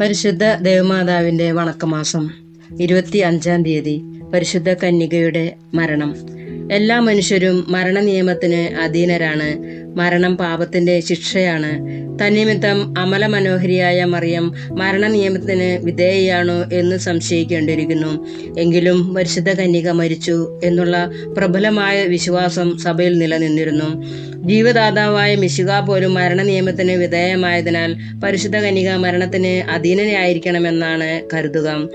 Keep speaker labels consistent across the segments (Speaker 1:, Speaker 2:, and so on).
Speaker 1: പരിശുദ്ധ ദേവമാതാവിന്റെ വണക്കമാസം ഇരുപത്തി അഞ്ചാം തീയതി പരിശുദ്ധ കന്യകയുടെ മരണം. എല്ലാ മനുഷ്യരും മരണനിയമത്തിന് അധീനരാണ്. മരണം പാപത്തിന്റെ ശിക്ഷയാണ്. തന്നിമിത്തം അമല മനോഹരിയായ മറിയം മരണനിയമത്തിന് വിധേയയാണോ എന്ന് സംശയിക്കേണ്ടിയിരിക്കുന്നു. എങ്കിലും പരിശുദ്ധ കന്യക മരിച്ചു എന്നുള്ള പ്രബലമായ വിശ്വാസം സഭയിൽ നിലനിന്നിരുന്നു. ജീവദാതാവായ മിശിക പോലും മരണനിയമത്തിന് വിധേയമായതിനാൽ പരിശുദ്ധ കന്യക മരണത്തിന് അധീനനായിരിക്കണമെന്നാണ് കരുതുക.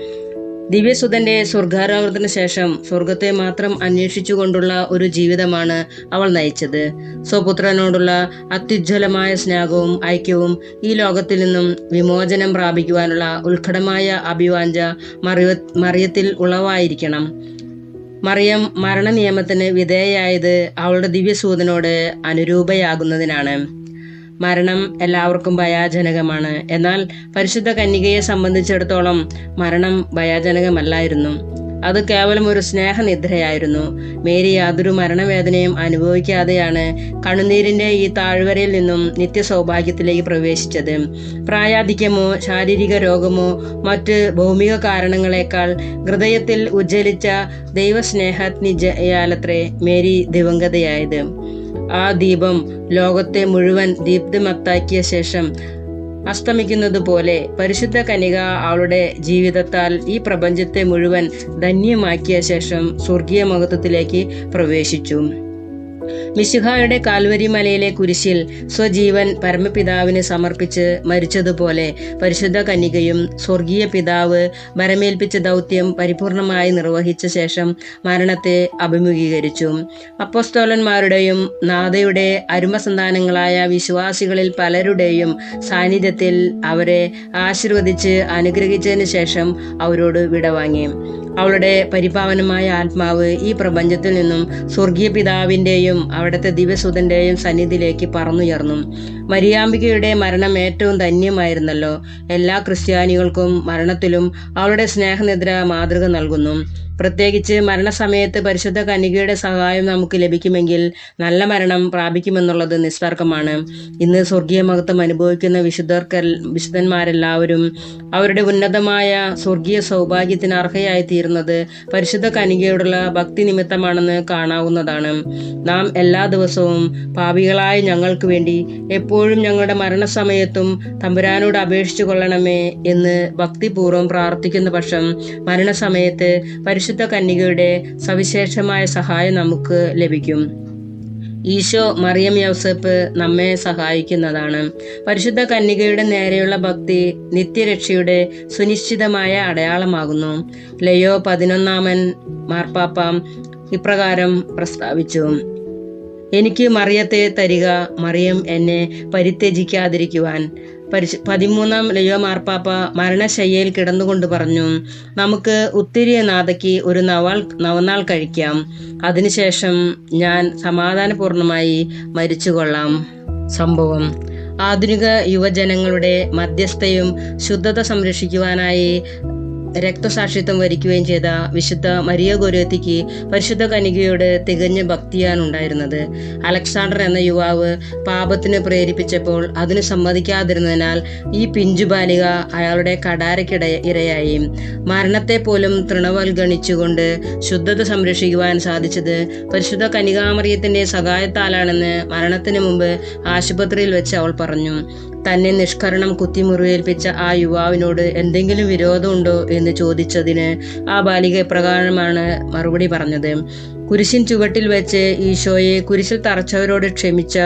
Speaker 1: ദിവ്യസുതന്റെ സ്വർഗാരോഹണത്തിന് ശേഷം സ്വർഗത്തെ മാത്രം അന്വേഷിച്ചുകൊണ്ടുള്ള ഒരു ജീവിതമാണ് അവൾ നയിച്ചത്. സ്വപുത്രനോടുള്ള അത്യുജ്വലമായ സ്നേഹവും ഐക്യവും ഈ ലോകത്തിൽ നിന്നും വിമോചനം പ്രാപിക്കുവാനുള്ള ഉത്കടമായ അഭിവാഞ്ച മറിയ മറിയത്തിൽ ഉളവായിരിക്കണം. മറിയം മരണ നിയമത്തിന് വിധേയായത് അവളുടെ ദിവ്യസൂതനോട് അനുരൂപയാകുന്നതിനാണ്. മരണം എല്ലാവർക്കും ഭയാജനകമാണ്. എന്നാൽ പരിശുദ്ധ കന്യകയെ സംബന്ധിച്ചിടത്തോളം മരണം ഭയാജനകമല്ലായിരുന്നു. അത് കേവലം ഒരു സ്നേഹനിദ്രയായിരുന്നു. മേരി യാതൊരു മരണവേദനയും അനുഭവിക്കാതെയാണ് കണ്ണുനീരിന്റെ ഈ താഴ്വരയിൽ നിന്നും നിത്യസൗഭാഗ്യത്തിലേക്ക് പ്രവേശിച്ചത്. പ്രായാധിക്യമോ ശാരീരിക രോഗമോ മറ്റ് ഭൗമിക കാരണങ്ങളെക്കാൾ ഹൃദയത്തിൽ ഉജ്ജ്വലിച്ച ദൈവസ്നേഹജ്ഞയാലത്രേ മേരി ദിവംഗതയായത്. ആ ദീപം ലോകത്തെ മുഴുവൻ ദീപ്തിമത്താക്കിയ ശേഷം അസ്തമിക്കുന്നത് പോലെ പരിശുദ്ധ കനിക അവളുടെ ജീവിതത്താൽ ഈ പ്രപഞ്ചത്തെ മുഴുവൻ ധന്യമാക്കിയ ശേഷം സ്വർഗീയ മഹത്വത്തിലേക്ക് പ്രവേശിച്ചു. മിശിഹായുടെ കാൽവരി മലയിലെ കുരിശിൽ സ്വജീവൻ പരമപിതാവിന് സമർപ്പിച്ച് മരിച്ചതുപോലെ പരിശുദ്ധ കന്യകയും സ്വർഗീയ പിതാവ് വരമേൽപ്പിച്ച ദൗത്യം പരിപൂർണമായി നിർവഹിച്ച ശേഷം മരണത്തെ അഭിമുഖീകരിച്ചു. അപ്പോസ്തോലന്മാരുടെയും നാഥയുടെ അരുമസന്താനങ്ങളായ വിശ്വാസികളിൽ പലരുടെയും സാന്നിധ്യത്തിൽ അവരെ ആശീർവദിച്ച് അനുഗ്രഹിച്ചതിന് ശേഷം അവരോട് വിടവാങ്ങി അവളുടെ പരിപാവനമായ ആത്മാവ് ഈ പ്രപഞ്ചത്തിൽ നിന്നും സ്വർഗീയ പിതാവിന്റെയും അവിടുത്തെ ദിവ്യസുതന്റെയും സന്നിധിയിലേക്ക് പറന്നുയർന്നു. മരിയാമ്പികയുടെ മരണം ഏറ്റവും ധന്യമായിരുന്നല്ലോ. എല്ലാ ക്രിസ്ത്യാനികൾക്കും മരണത്തിലും അവളുടെ സ്നേഹനിദ്ര മാതൃക നൽകുന്നു. പ്രത്യേകിച്ച് മരണസമയത്ത് പരിശുദ്ധ കനികയുടെ സഹായം നമുക്ക് ലഭിക്കുമെങ്കിൽ നല്ല മരണം പ്രാപിക്കുമെന്നുള്ളത് നിസ്തർക്കമാണ് ഇന്ന് സ്വർഗീയ മഹത്വം അനുഭവിക്കുന്ന വിശുദ്ധർക്ക് വിശുദ്ധന്മാരെല്ലാവരും അവരുടെ ഉന്നതമായ സ്വർഗീയ സൗഭാഗ്യത്തിന് അർഹയായി തീരുന്നത് പരിശുദ്ധ കനികയോടുള്ള ഭക്തി നിമിത്തമാണെന്ന് കാണാവുന്നതാണ്. നാം എല്ലാ ദിവസവും പാപികളായ ഞങ്ങൾക്ക് വേണ്ടി എപ്പോഴും ഞങ്ങളുടെ മരണസമയത്തും തമ്പുരാനോട് അപേക്ഷിച്ചു കൊള്ളണമേ എന്ന് ഭക്തിപൂർവം പ്രാർത്ഥിക്കുന്ന പക്ഷം മരണസമയത്ത് പരിശുദ്ധ കന്യകയുടെ സവിശേഷമായ സഹായം നമുക്ക് ലഭിക്കും. ഈശോ മറിയം യൗസപ്പ് നമ്മെ സഹായിക്കുന്നതാണ്. പരിശുദ്ധ കന്യകയുടെ നേരെയുള്ള ഭക്തി നിത്യരക്ഷയുടെ സുനിശ്ചിതമായ അടയാളമാകുന്നു. ലയോ പതിനൊന്നാമൻ മാർപ്പാപ്പ ഇപ്രകാരം പ്രസ്താവിച്ചു. എനിക്ക് മറിയത്തെ തരിക മറിയം എന്നെ പരിത്യജിക്കാതിരിക്കുവാൻ. പരിശു പതിമൂന്നാം ലയോ മാർപ്പാപ്പ മരണശയ്യയിൽ കിടന്നുകൊണ്ട് പറഞ്ഞു നമുക്ക് ഉത്തിരിയ നാഥയ്ക്ക് ഒരു നവാൾ നവനാൾ കഴിക്കാം. അതിനുശേഷം ഞാൻ സമാധാനപൂർണമായി മരിച്ചുകൊള്ളാം. സംഭവം. ആധുനിക യുവജനങ്ങളുടെ മധ്യസ്ഥയും ശുദ്ധത സംരക്ഷിക്കുവാനായി രക്തസാക്ഷിത്വം വരിക്കുകയും ചെയ്ത വിശുദ്ധ മരിയ ഗോരത്തിക്ക് പരിശുദ്ധ കനികയോട് തികഞ്ഞ ഭക്തിയാണ് ഉണ്ടായിരുന്നത്. അലക്സാണ്ടർ എന്ന യുവാവ് പാപത്തിന് പ്രേരിപ്പിച്ചപ്പോൾ അതിന് സമ്മതിക്കാതിരുന്നതിനാൽ ഈ പിഞ്ചു ബാലിക അയാളുടെ കടാരക്കിട ഇരയായി. മരണത്തെ പോലും തൃണവൽഗണിച്ചുകൊണ്ട് ശുദ്ധത സംരക്ഷിക്കുവാൻ സാധിച്ചത് പരിശുദ്ധ കനികാമറിയത്തിന്റെ സഹായത്താലാണെന്ന് മരണത്തിന് മുമ്പ് ആശുപത്രിയിൽ വെച്ച് അവൾ പറഞ്ഞു. തന്നെ നിഷ്കരണം കുത്തിമുറിവേൽപ്പിച്ച ആ യുവാവിനോട് എന്തെങ്കിലും വിരോധമുണ്ടോ എന്ന് ചോദിച്ചതിന് ആ ബാലിക ഇപ്രകാരമാണ് മറുപടി പറഞ്ഞത്. കുരിശിൻ ചുവട്ടിൽ വെച്ച് ഈശോയെ കുരിശിൽ തറച്ചവരോട് ക്ഷമിച്ച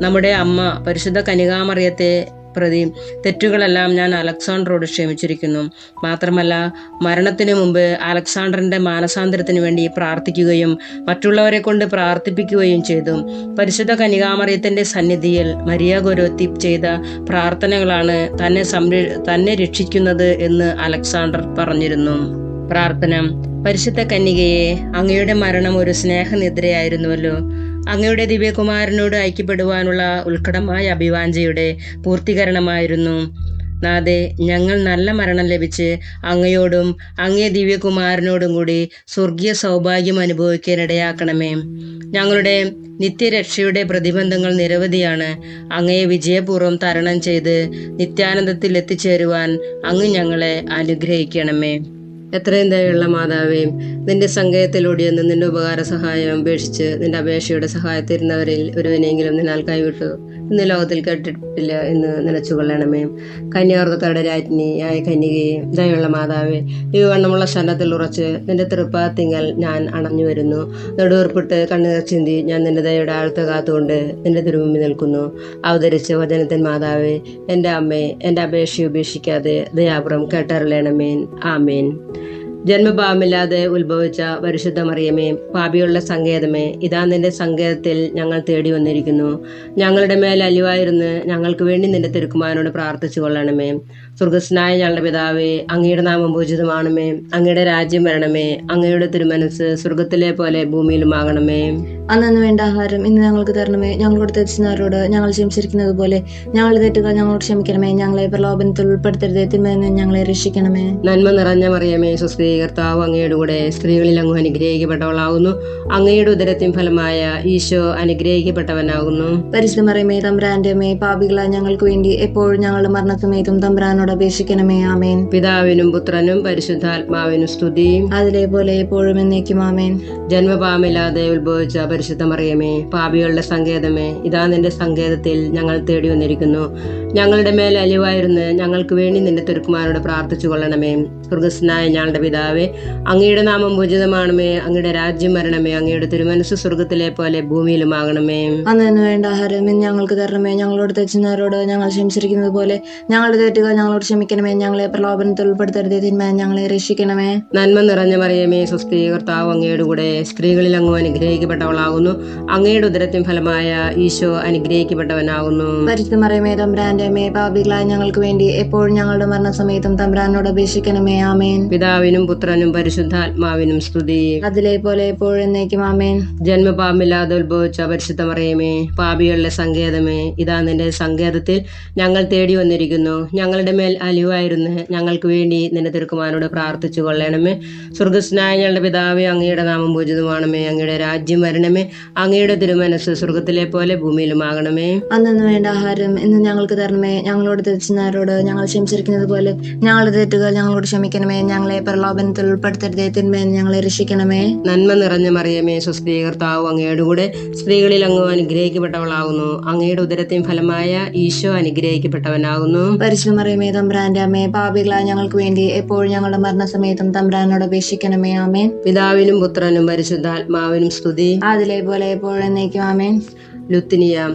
Speaker 1: നമ്മുടെ അമ്മ പരിശുദ്ധ കനികാമറിയത്തെ പ്രതി തെറ്റുകളെല്ലാം ഞാൻ അലക്സാണ്ടറോട് ക്ഷമിച്ചിരിക്കുന്നു. മാത്രമല്ല മരണത്തിനു മുമ്പ് അലക്സാണ്ടറിന്റെ മാനസാന്തരത്തിന് വേണ്ടി പ്രാർത്ഥിക്കുകയും മറ്റുള്ളവരെ കൊണ്ട് പ്രാർത്ഥിപ്പിക്കുകയും ചെയ്തു. പരിശുദ്ധ കനികാമറിയത്തിന്റെ സന്നിധിയിൽ മരിയ ഗുരുത്തി ചെയ്ത പ്രാർത്ഥനകളാണ് തന്നെ സംര തന്നെ രക്ഷിക്കുന്നത് എന്ന് അലക്സാണ്ടർ പറഞ്ഞിരുന്നു. പ്രാർത്ഥന. പരിശുദ്ധ കന്യകയെ അങ്ങയുടെ മരണം ഒരു സ്നേഹനിദ്രയായിരുന്നുവല്ലോ. അങ്ങയുടെ ദിവ്യകുമാരനോട് ഐക്യപ്പെടുവാനുള്ള ഉത്കടമായ അഭിവാഞ്ചയുടെ പൂർത്തീകരണമായിരുന്നു. നാഥെ ഞങ്ങൾ നല്ല മരണം ലഭിച്ച് അങ്ങയോടും അങ്ങേ ദിവ്യകുമാരനോടും കൂടി സ്വർഗീയ സൗഭാഗ്യം അനുഭവിക്കാനിടയാക്കണമേ. ഞങ്ങളുടെ നിത്യരക്ഷയുടെ പ്രതിബന്ധങ്ങൾ നിരവധിയാണ്. അങ്ങയെ വിജയപൂർവം തരണം ചെയ്ത് നിത്യാനന്ദത്തിൽ എത്തിച്ചേരുവാൻ അങ്ങ് ഞങ്ങളെ അനുഗ്രഹിക്കണമേ. എത്രയും ദയുള്ള മാതാവേയും നിന്റെ സങ്കേതത്തിലൂടെയൊന്ന് നിന്റെ ഉപകാര സഹായം അപേക്ഷിച്ച് നിന്റെ അപേക്ഷയുടെ സഹായത്തിരുന്നവരിൽ ഒരുവനെങ്കിലും നിന്നാൽ കൈവിട്ടു. ഇന്ന് ലോകത്തിൽ കേട്ടിട്ടില്ല എന്ന് നിലച്ചു കൊള്ളണമേ. കന്യാർത്തക്കാരുടെ രാജ്ഞിയായ കന്യകയെ ദയുള്ള മാതാവേ ഈ വണ്ണമുള്ള ശരണത്തിൽ ഉറച്ച് നിന്റെ തൃപ്പാത്തിങ്കൽ ഞാൻ അണഞ്ഞു വരുന്നു. നെടുവർപ്പിട്ട് കണ്ണുനീർ ചിന്തി ഞാൻ നിന്റെ ദയയുടെ ആഴത്ത് കാത്തുകൊണ്ട് നിന്റെ തിരുമുമ്പിൽ നിൽക്കുന്നു. അവതരിച്ച വചനത്തിൻ മാതാവേ എന്റെ അമ്മേ എന്റെ അപേക്ഷയെ ഉപേക്ഷിക്കാതെ ദയാപുറം കേട്ടറിയണമേൻ ആമേൻ. ജന്മഭാവമില്ലാതെ ഉത്ഭവിച്ച പരിശുദ്ധ മറിയമേ പാപിയുള്ള സങ്കേതമേ ഇതാ നിന്റെ സങ്കേതത്തിൽ ഞങ്ങൾ തേടി വന്നിരിക്കുന്നു. ഞങ്ങളുടെ മേൽ അലിവായിരുന്ന് ഞങ്ങൾക്ക് വേണ്ടി നിന്റെ തിരുക്കുമാരനോട് പ്രാർത്ഥിച്ചു കൊള്ളണമേ. സ്വർഗസ്നായ ഞങ്ങളുടെ പിതാവേ അങ്ങയുടെ നാമം പൂജിതമാണമേ. അങ്ങയുടെ രാജ്യം വരണമേ. അങ്ങയുടെ തിരുമനസ് സ്വർഗത്തിലെ പോലെ ഭൂമിയിലുമാകണമേ.
Speaker 2: അന്നു വേണ്ട ആഹാരം ഇന്ന് ഞങ്ങൾക്ക് തരണമേ. ഞങ്ങളോട് തെറ്റിച്ചവരോട് ഞങ്ങൾ ക്ഷമിച്ചിരിക്കുന്നത് പോലെ ഞങ്ങളുടെ തെറ്റുകൾ ഞങ്ങളോട് ക്ഷമിക്കണമേ. ഞങ്ങളെ പ്രലോഭനത്തിൽ ഉൾപ്പെടുത്തരുത്. തിന്മ ഞങ്ങളെ രക്ഷിക്കണമേ.
Speaker 1: നന്മ നിറഞ്ഞ മറിയമേ സുസ്ഥീ കർത്താവ് അങ്ങയുടെ കൂടെ സ്ത്രീകളിൽ അങ്ങ് അനുഗ്രഹിക്കപ്പെട്ടവളാകുന്നു അങ്ങയുടെ ഉദരത്തിൻ ഫലമായ ഈശോ അനുഗ്രഹിക്കപ്പെട്ടവനാകുന്നു
Speaker 2: പരിശുദ്ധമറിയമേ തമ്പ്രാന്റെ അമ്മേ പാപികളായ ഞങ്ങൾക്ക് വേണ്ടി എപ്പോഴും ഞങ്ങളുടെ മരണസമയത്തും തമ്പ്രാനോട് അപേക്ഷിക്കണമേ ആമേൻ.
Speaker 1: പിതാവിനും പുത്രനും പരിശുദ്ധാത്മാവിനും സ്തുതി
Speaker 2: അതിലേപോലെ എപ്പോഴും എന്നേക്കും ആമേൻ.
Speaker 1: ജന്മപാമില്ലാതെ ഉത്ഭവിച്ച പരിശുദ്ധമറിയമേ പാപികളുടെ സങ്കേതമേ ഇതാ നിന്റെ സങ്കേതത്തിൽ ഞങ്ങൾ തേടി വന്നിരിക്കുന്നു. ഞങ്ങളുടെ മേൽ അലിവായിരുന്നു ഞങ്ങൾക്ക് വേണ്ടി നിന്റെ തിരുക്കുമാരോട് പ്രാർത്ഥിച്ചു കൊള്ളണമേ സ്വർഗസ്നായ ഞങ്ങളുടെ പിതാവേ അങ്ങയുടെ നാമം പൂജിതമാണമേ അങ്ങയുടെ രാജ്യം വരണമേ അങ്ങയുടെ തിരുമനസ് സ്വർഗത്തിലെ പോലെ ഭൂമിയിലുമാകണമേ.
Speaker 2: അന്നു വേണ്ട ആഹാരം ഞങ്ങൾക്ക് തരണമേ ഞങ്ങളോട് തെച്ചുന്നവരോട് ഞങ്ങൾ ക്ഷമിച്ചിരിക്കുന്നത് പോലെ ഞങ്ങളുടെ തെറ്റുകൾ ഞങ്ങളോട് ക്ഷമിക്കണമേ ഞങ്ങളെ പ്രലോഭനത്തിൽ ഉൾപ്പെടുത്തരുതേ തിന്മ ഞങ്ങളെ രക്ഷിക്കണമേ.
Speaker 1: നന്മ നിറഞ്ഞ മറിയമേ സ്വസ്തി കർത്താവ് അങ്ങയുടെ കൂടെ സ്ത്രീകളിൽ അങ്ങ് അനുഗ്രഹിക്കപ്പെട്ടവളാകുന്നു. അങ്ങയുടെ ഉദരത്തിൻ ഫലമായ ഈശോ അനുഗ്രഹിക്കപ്പെട്ടവനാകുന്നു.
Speaker 2: പരിശുദ്ധ മറിയമേ തമ്പ്രാന്റെ അമ്മേ പാപികളായ ഞങ്ങൾക്ക് വേണ്ടി എപ്പോഴും ഞങ്ങളുടെ മരണസമയത്തും തമ്പ്രാനോട് അപേക്ഷിക്കണമേ ആമേൻ.
Speaker 1: പിതാവിനും പുത്രനും പരിശുദ്ധാത്മാവിനും സ്തുതി.
Speaker 2: അതിലെ പോലെ എപ്പോഴെന്നേക്കും ആമേൻ.
Speaker 1: ജന്മപാമില്ലാതെ ഉത്ഭവിച്ച പരിശുദ്ധമറിയമേ പാപികളുടെ സങ്കേതമേ ഇതാ നിന്റെ സങ്കേതത്തിൽ ഞങ്ങൾ തേടി വന്നിരിക്കുന്നു. ഞങ്ങളുടെ മേൽ അലിവായിരുന്നു ഞങ്ങൾക്ക് വേണ്ടി നിന്റെ തിരുക്കുമാരോട് പ്രാർത്ഥിച്ചു കൊള്ളണമേ. സ്വർഗസ്നായ ഞങ്ങളുടെ പിതാവേ അങ്ങയുടെ നാമം പൂജിതമാണമേ. അങ്ങയുടെ രാജ്യം വരണമേ. അങ്ങയുടെ തിരുമനസ് സ്വർഗത്തിലെ പോലെ ഭൂമിയിലുമാകണമേ.
Speaker 2: അന്നു വേണ്ട ആഹാരം ഇന്ന് ഞങ്ങൾക്ക് തരണമേ. ഞങ്ങളോട് തെറ്റുന്നവരോട് ഞങ്ങൾ ക്ഷമിച്ചിരിക്കുന്നത് പോലെ ഞങ്ങളുടെ തെറ്റുകൾ ഞങ്ങളോട് ക്ഷമിക്കണമേ. ഞങ്ങളെ പ്രലോഭനത്തിൽ ഉൾപ്പെടുത്തരുതേ തിന്മയിൽ ഞങ്ങളെ രക്ഷിക്കണമേ.
Speaker 1: നന്മ നിറഞ്ഞ മറിയമേ സ്വസ്തി കർത്താവ് അങ്ങയുടെ കൂടെ സ്ത്രീകളിൽ അങ്ങ് അനുഗ്രഹിക്കപ്പെട്ടവളാകുന്നു അങ്ങയുടെ ഉദരത്തിൻ ഫലമായ ഈശോ അനുഗ്രഹിക്കപ്പെട്ടവനാകുന്നു.
Speaker 2: പരിശുദ്ധ മറിയമേ തമ്പ്രാന്റെ അമ്മേ പാപികളായ ഞങ്ങൾക്ക് വേണ്ടി എപ്പോഴും ഞങ്ങളുടെ മരണസമയത്തും തമ്പ്രാനോട് അപേക്ഷിക്കണമേ. ആമേൻ.
Speaker 1: പിതാവിനും പുത്രനും പരിശുദ്ധാത്മാവിനും സ്തുതി.
Speaker 2: അതിലെ പോലെ എപ്പോഴും എന്നേക്കും ആമേൻ.
Speaker 1: ലുത്തിനിയ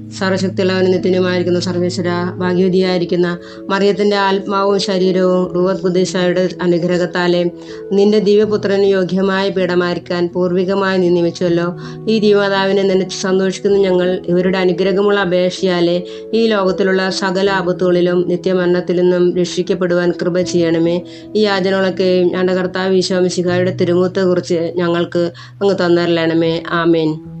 Speaker 1: സർവശക്തിയുള്ളവന് നിത്യനുമായിരിക്കുന്ന സർവേശ്വര ഭാഗ്യവതിയായിരിക്കുന്ന മറിയത്തിന്റെ ആത്മാവും ശരീരവും റൂവത് കുദേശായുടെ അനുഗ്രഹത്താലെ നിന്റെ ദിവ്യപുത്രന് യോഗ്യമായ പീഠമായിരിക്കാൻ പൂർവികമായി നീ നിയമിച്ചുവല്ലോ. ഈ ദിവമാതാവിനെ നനച്ച് സന്തോഷിക്കുന്ന ഞങ്ങൾ ഇവരുടെ അനുഗ്രഹമുള്ള അപേക്ഷയാലെ ഈ ലോകത്തിലുള്ള സകല ആപത്തുകളിലും നിത്യമരണത്തിൽ നിന്നും രക്ഷിക്കപ്പെടുവാൻ കൃപ ചെയ്യണമേ. ഈ യാചനകളൊക്കെയും ഞങ്ങളുടെ കർത്താവ് ഈശോമിശിഖായുടെ തിരുമുഖത്തെക്കുറിച്ച് ഞങ്ങൾക്ക് അങ്ങ് തന്നരലണമേ ആമേൻ.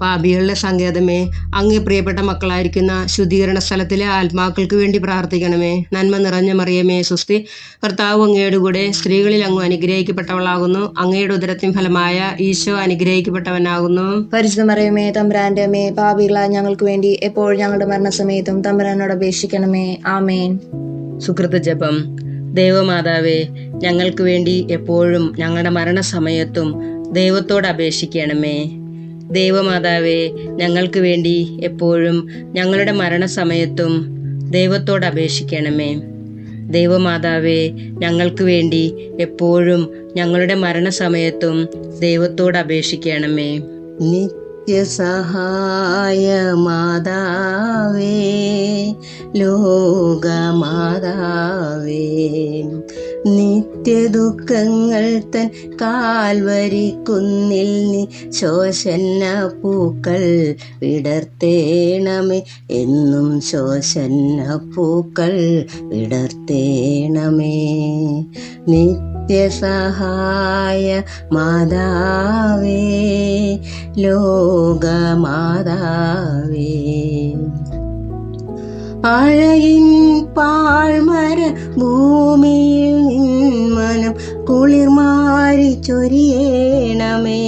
Speaker 1: പാപികളുടെ സങ്കേതമേ അങ്ങേ പ്രിയപ്പെട്ട മക്കളായിരിക്കുന്ന ശുദ്ധീകരണ സ്ഥലത്തിലെ ആത്മാക്കൾക്ക് വേണ്ടി പ്രാർത്ഥിക്കണമേ. നന്മ നിറഞ്ഞ മറിയമേ സുസ്തി. കർത്താവ് അങ്ങയുടെ കൂടെ സ്ത്രീകളിൽ അങ്ങ് അനുഗ്രഹിക്കപ്പെട്ടവളാകുന്നു. അങ്ങയുടെ ഉദരത്തിൻ ഫലമായ ഈശോ അനുഗ്രഹിക്കപ്പെട്ടവനാകുന്നു.
Speaker 2: പരിശുദ്ധ മറിയമേ തമ്പ്രാന്റെ അമ്മേ പാപികളായ ഞങ്ങൾക്ക് വേണ്ടി എപ്പോഴും ഞങ്ങളുടെ മരണസമയത്തും തമ്പ്രാനോട് അപേക്ഷിക്കണമേ. ആമേൻ.
Speaker 1: സുഹൃത്ത് ജപം. ദൈവമാതാവേ ഞങ്ങൾക്ക് വേണ്ടി എപ്പോഴും ഞങ്ങളുടെ മരണസമയത്തും ദൈവത്തോട് അപേക്ഷിക്കണമേ. ദൈവമാതാവേ ഞങ്ങൾക്ക് വേണ്ടി എപ്പോഴും ഞങ്ങളുടെ മരണസമയത്തും ദൈവത്തോട് അപേക്ഷിക്കണമേ. ദൈവമാതാവേ ഞങ്ങൾക്ക് വേണ്ടി എപ്പോഴും ഞങ്ങളുടെ മരണസമയത്തും ദൈവത്തോട് അപേക്ഷിക്കണമേ. നിത്യസഹായ മാതാവേ ലോകമാതാവേ. നിത്യദുഃഖങ്ങൾ തൻ കാൽവരിക്കുന്നിൽ നീ ശോഷന്ന പൂക്കൾ വിടർത്തേണമേ എന്നും ശോഷന്ന പൂക്കൾ വിടർത്തേണമേ. നിത്യസഹായ മാതാവേ ലോകമാതാവേ അഴകിൻ പാഴ്മര ഭൂമിയിൽ നിന്മനം കുളിർമാരി ചൊരിയേണമേ.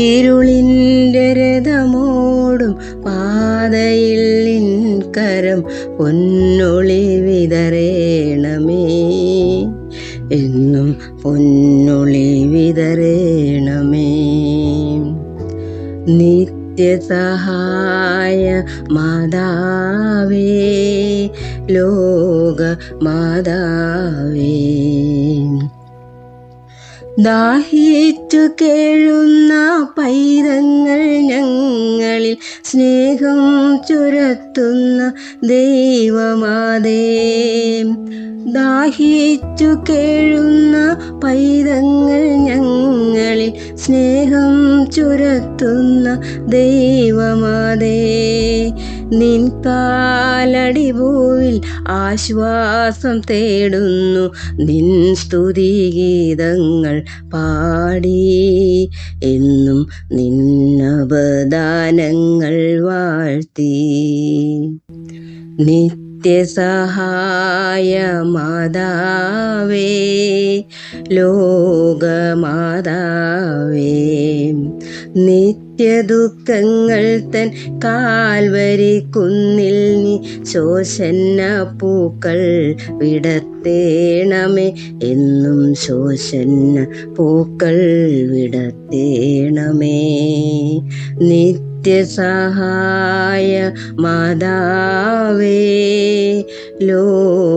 Speaker 1: ഇരുളിന്റെ രഥമോടും പാതയിൽ നിൻകരം പൊന്നൊളി വിതറേണമേ. എന്നും പൊന്നൊളി വിതറേണമേ. നിത്യസഹായ മാതാവേ ലോക മാതാവേ. ദാഹിച്ചു കേഴുന്ന പൈതങ്ങൾ ഞങ്ങളിൽ സ്നേഹം ചുരത്തുന്ന ദൈവമാതേ. ദാഹിച്ചു കേഴുന്ന പൈതങ്ങൾ ഞങ്ങളിൽ സ്നേഹം ചുരത്തുന്ന ദൈവമാതേ നിൻ പാലടി ഭൂവിൽ ആശ്വാസം തേടുന്നു. നിൻ സ്തുതിഗീതങ്ങൾ പാടി എന്നും നിന്നവദാനങ്ങൾ വാഴ്ത്തി. നിത്യസഹായ മാതാവേ ലോകമാതാവേ. നിത്യദുഃഖങ്ങൾ തൻ കാൽവരി കുന്നിൽ നീ ശോഷന്ന പൂക്കൾ വിടത്തേണമേ എന്നും ശോഷന്ന പൂക്കൾ വിടത്തേണമേ നിത്യസഹായ മാതാവേ ലോകമാതാവേ.